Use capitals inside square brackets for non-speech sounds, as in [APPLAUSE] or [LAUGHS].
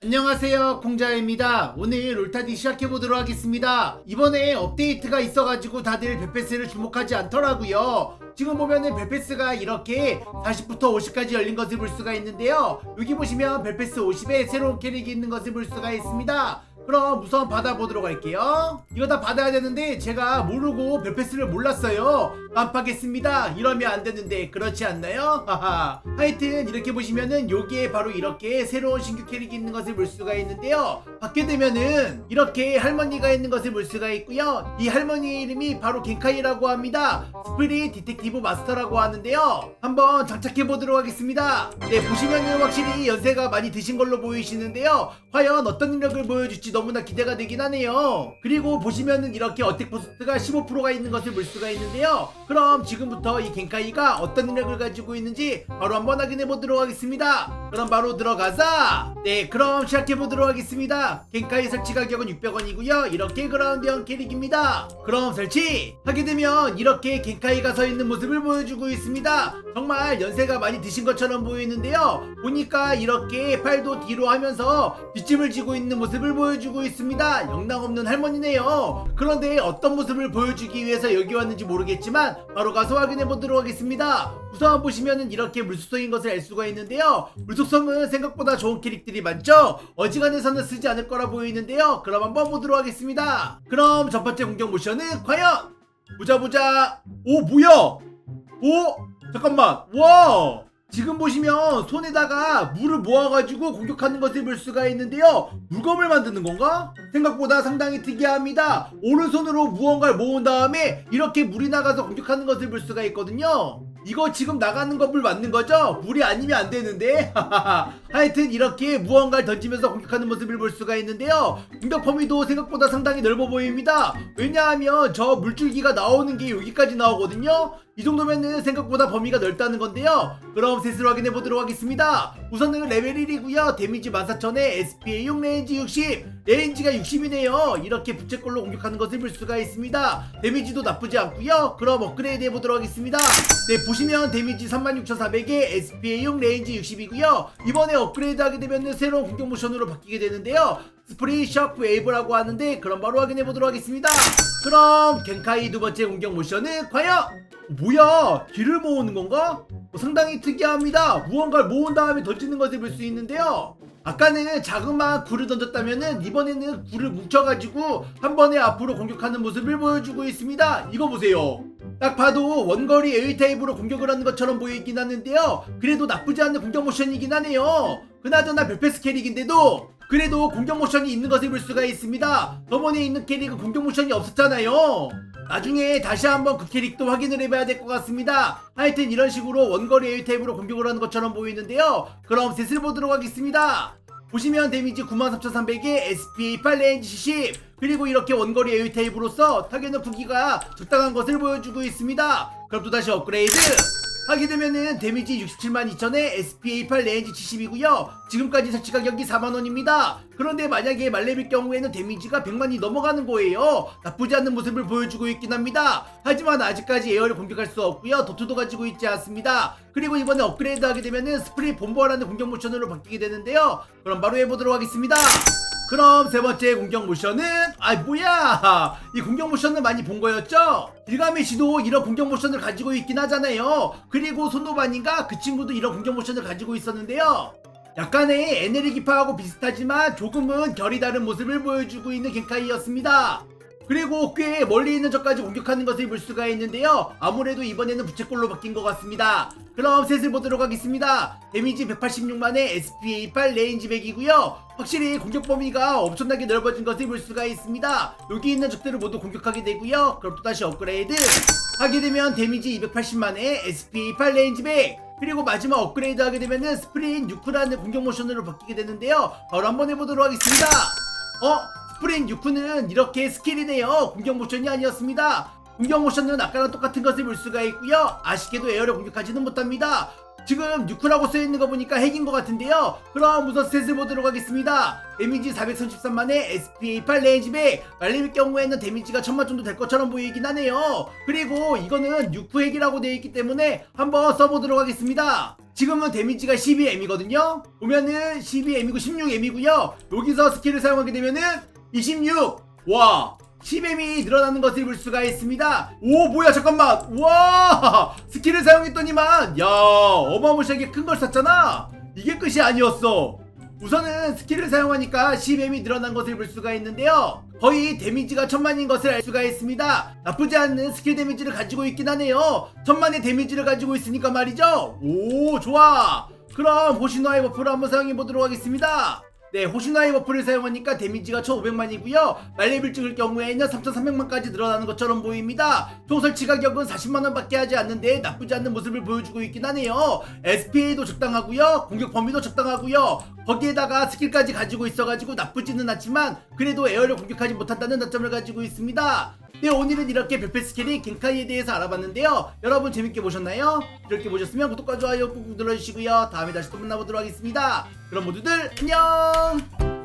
안녕하세요 콩자입니다. 오늘 롤타디 시작해보도록 하겠습니다. 이번에 업데이트가 있어가지고 다들 베페스를 주목하지 않더라고요. 지금 보면은 벨페스가 이렇게 40부터 50까지 열린 것을 볼 수가 있는데요. 여기 보시면 벨페스 50에 새로운 캐릭이 있는 것을 볼 수가 있습니다. 그럼 우선 받아보도록 할게요. 이거 다 받아야 되는데 제가 모르고 벨페스를 몰랐어요 깜빡했습니다. 이러면 안 되는데 그렇지 않나요? 하하. 하여튼 이렇게 보시면은 여기에 바로 이렇게 새로운 신규 캐릭이 있는 것을 볼 수가 있는데요. 받게 되면은 이렇게 할머니가 있는 것을 볼 수가 있고요. 이 할머니의 이름이 바로 겐카이라고 합니다. 스프릿 디텍티브 마스터라고 하는데요. 한번 장착해 보도록 하겠습니다. 네 보시면은 확실히 연세가 많이 드신 걸로 보이시는데요. 과연 어떤 능력을 보여줄지 너무나 기대가 되긴 하네요. 그리고 보시면은 이렇게 어택 포스트가 15%가 있는 것을 볼 수가 있는데요 그럼 지금부터 이 겐카이가 어떤 능력을 가지고 있는지 바로 한번 확인해 보도록 하겠습니다 그럼 바로 들어가자! 네 그럼 시작해 보도록 하겠습니다. 겐카이 설치 가격은 600원이고요. 이렇게 그라운드형 캐릭입니다. 그럼 설치! 하게 되면 이렇게 겐카이가 서 있는 모습을 보여주고 있습니다. 정말 연세가 많이 드신 것처럼 보이는데요. 보니까 이렇게 팔도 뒤로 하면서 뒷짐을 지고 있는 모습을 보여주고 있습니다. 영락 없는 할머니네요. 그런데 어떤 모습을 보여주기 위해서 여기 왔는지 모르겠지만 바로 가서 확인해 보도록 하겠습니다 우선 보시면은 이렇게 물속성인 것을 알 수가 있는데요. 물속성은 생각보다 좋은 캐릭들이 많죠? 어지간해서는 쓰지 않을 거라 보이는데요. 그럼 한번 보도록 하겠습니다. 그럼 첫 번째 공격 모션은 과연? 보자 보자. 오 뭐야? 오 잠깐만. 와 지금 보시면 손에다가 물을 모아가지고 공격하는 것을 볼 수가 있는데요. 물검을 만드는 건가? 생각보다 상당히 특이합니다. 오른손으로 무언가를 모은 다음에 이렇게 물이 나가서 공격하는 것을 볼 수가 있거든요 이거 지금 나가는 건물 맞는 거죠? 물이 아니면 안 되는데? [LAUGHS] 하여튼 이렇게 무언가를 던지면서 공격하는 모습을 볼 수가 있는데요. 공격 범위도 생각보다 상당히 넓어 보입니다. 왜냐하면 저 물줄기가 나오는 게 여기까지 나오거든요. 이 정도면은 생각보다 범위가 넓다는 건데요 그럼 셋을 확인해 보도록 하겠습니다. 우선은 레벨 1이고요. 데미지 14,000에 SPA 6 레인지 60 레인지가 60이네요. 이렇게 부채꼴로 공격하는 것을 볼 수가 있습니다. 데미지도 나쁘지 않고요. 그럼 업그레이드 해 보도록 하겠습니다. 네 보시면 데미지 36,400에 SPA 6 레인지 60이고요. 이번에 업그레이드 하게 되면 새로운 공격 모션으로 바뀌게 되는데요. 스프리 셔프 웨이브라고 하는데 그럼 바로 확인해 보도록 하겠습니다. 그럼 겐카이 두 번째 공격 모션은 과연 뭐야? 길을 모으는 건가? 어, 상당히 특이합니다. 무언가를 모은 다음에 던지는 것을 볼 수 있는데요. 아까는 자그마한 굴을 던졌다면은 이번에는 굴을 뭉쳐가지고 한 번에 앞으로 공격하는 모습을 보여주고 있습니다. 이거 보세요. 딱 봐도 원거리 에이 타입으로 공격을 하는 것처럼 보이긴 하는데요. 그래도 나쁘지 않은 공격 모션이긴 하네요. 그나저나 별패스 캐릭인데도 그래도 공격 모션이 있는 것을 볼 수가 있습니다 저번에 있는 캐릭은 공격 모션이 없었잖아요 나중에 다시 한번 그 캐릭도 확인을 해봐야 될 것 같습니다. 하여튼 이런 식으로 원거리 에이 타입으로 공격을 하는 것처럼 보이는데요. 그럼 셋을 보도록 하겠습니다. 보시면 데미지 93,300에 SPA 8 레인지 10 그리고 이렇게 원거리 에이 타입으로서 타겟의 크기가 적당한 것을 보여주고 있습니다. 그럼 또다시 업그레이드 하게 되면은 데미지 67만 2천에 SPA 8 레인지 70이고요. 지금까지 설치 가격이 4만 원입니다. 그런데 만약에 말레빌 경우에는 데미지가 100만이 넘어가는 거예요. 나쁘지 않은 모습을 보여주고 있긴 합니다. 하지만 아직까지 에어를 공격할 수 없고요. 도트도 가지고 있지 않습니다. 그리고 이번에 업그레이드 하게 되면은 스프리 본보아라는 공격 모션으로 바뀌게 되는데요. 그럼 바로 해보도록 하겠습니다. 그럼 세 번째 공격 모션은 아 뭐야? 이 공격 모션을 많이 본 거였죠? 길가메시도 이런 공격 모션을 가지고 있긴 하잖아요. 그리고 손노반인가? 그 친구도 이런 공격 모션을 가지고 있었는데요. 약간의 에네르기파하고 비슷하지만 조금은 결이 다른 모습을 보여주고 있는 겐카이였습니다 그리고 꽤 멀리 있는 적까지 공격하는 것을 볼 수가 있는데요. 아무래도 이번에는 부채꼴로 바뀐 것 같습니다. 그럼 셋을 보도록 하겠습니다. 데미지 186만에 SPA 8 레인지 100이고요. 확실히 공격 범위가 엄청나게 넓어진 것을 볼 수가 있습니다. 여기 있는 적들을 모두 공격하게 되고요. 그럼 또다시 업그레이드 하게 되면 데미지 280만에 SPA 8 레인지 100 그리고 마지막 업그레이드 하게 되면은 스프린 6쿠라는 공격 모션으로 바뀌게 되는데요. 바로 한번 해보도록 하겠습니다. 어? 스프링 6쿠는 이렇게 스킬이네요. 공격 모션이 아니었습니다. 공격 모션은 아까랑 똑같은 것을 볼 수가 있고요. 아쉽게도 에어를 공격하지는 못합니다. 지금 6쿠라고 쓰여있는 거 보니까 핵인 것 같은데요. 그럼 우선 셋을 보도록 하겠습니다. 데미지 433만에 SPA 8 레인지 100 말림일 경우에는 데미지가 1000만 정도 될 것처럼 보이긴 하네요. 그리고 이거는 6쿠 핵이라고 되어 있기 때문에 한번 써보도록 하겠습니다. 지금은 데미지가 12M이거든요 보면은 12M이고 16M이고요 여기서 스킬을 사용하게 되면은 26와 10M이 늘어나는 것을 볼 수가 있습니다 오 뭐야 잠깐만 와 스킬을 사용했더니만 야 어마무시하게 큰걸 쐈잖아 이게 끝이 아니었어 우선은 스킬을 사용하니까 10M이 늘어난 것을 볼 수가 있는데요. 거의 데미지가 천만인 것을 알 수가 있습니다. 나쁘지 않은 스킬 데미지를 가지고 있긴 하네요. 천만의 데미지를 가지고 있으니까 말이죠. 오, 좋아. 그럼 호시노아의 버프를 한번 사용해 보도록 하겠습니다. 네, 호시노아의 버프를 사용하니까 데미지가 1500만이고요. 말레빌 찍을 경우에는 3300만까지 늘어나는 것처럼 보입니다. 총 설 치 가격은 40만원 밖에 하지 않는데 나쁘지 않는 모습을 보여주고 있긴 하네요. SPA도 적당하고요. 공격 범위도 적당하고요. 거기에다가 스킬까지 가지고 있어가지고 나쁘지는 않지만 그래도 에어를 공격하지 못한다는 단점을 가지고 있습니다. 네, 오늘은 이렇게 별표 스킬이 겐카이에 대해서 알아봤는데요. 여러분 재밌게 보셨나요? 이렇게 보셨으면 구독과 좋아요 꾹꾹 눌러주시고요. 다음에 다시 또 만나보도록 하겠습니다. 그럼 모두들 안녕!